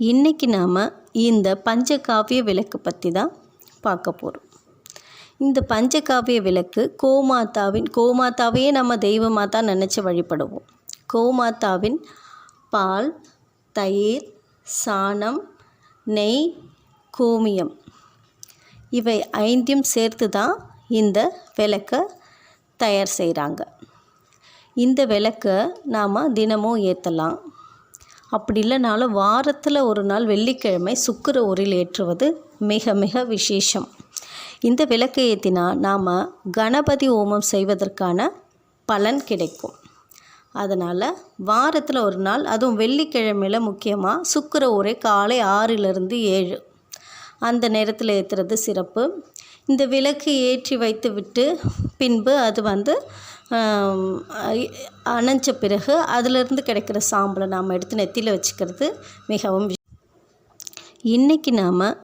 இன்றைக்கி நாம் இந்த பஞ்சகாவிய விளக்கு பற்றி தான் பார்க்க போகிறோம் இந்த பஞ்சகாவிய விளக்கு கோமாதாவின் கோமாதாவையே நம்ம தெய்வமாக தான் நினச்சி வழிபடுவோம். கோமாதாவின் பால் தயிர் சாணம் நெய் கோமியம் இவை ஐந்தையும் சேர்த்து தான் இந்த விளக்கை தயார் செய்கிறாங்க இந்த விளக்கை நாம் தினமும் ஏற்றலாம் அப்படி இல்லைனாலும் வாரத்தில் ஒரு நாள் வெள்ளிக்கிழமை சுக்கிர ஊரில் ஏற்றுவது மிக மிக விசேஷம். இந்த விளக்கு ஏற்றினா நாம் கணபதி ஹோமம் செய்வதற்கான பலன் கிடைக்கும். அதனால் வாரத்தில் ஒரு நாள் அதுவும் வெள்ளிக்கிழமையில் முக்கியமாக சுக்கிர ஊரை காலை ஆறிலிருந்து ஏழு. அந்த நேரத்தில் ஏற்றுறது சிறப்பு. இந்த விளக்கு ஏற்றி வைத்து விட்டு பின்பு அது வந்து அணைஞ்ச பிறகு அதிலிருந்து கிடைக்கிற சாம்பலை நாம் எடுத்து நெத்தியில் வச்சுக்கிறது மிகவும் இன்றைக்கி நாம்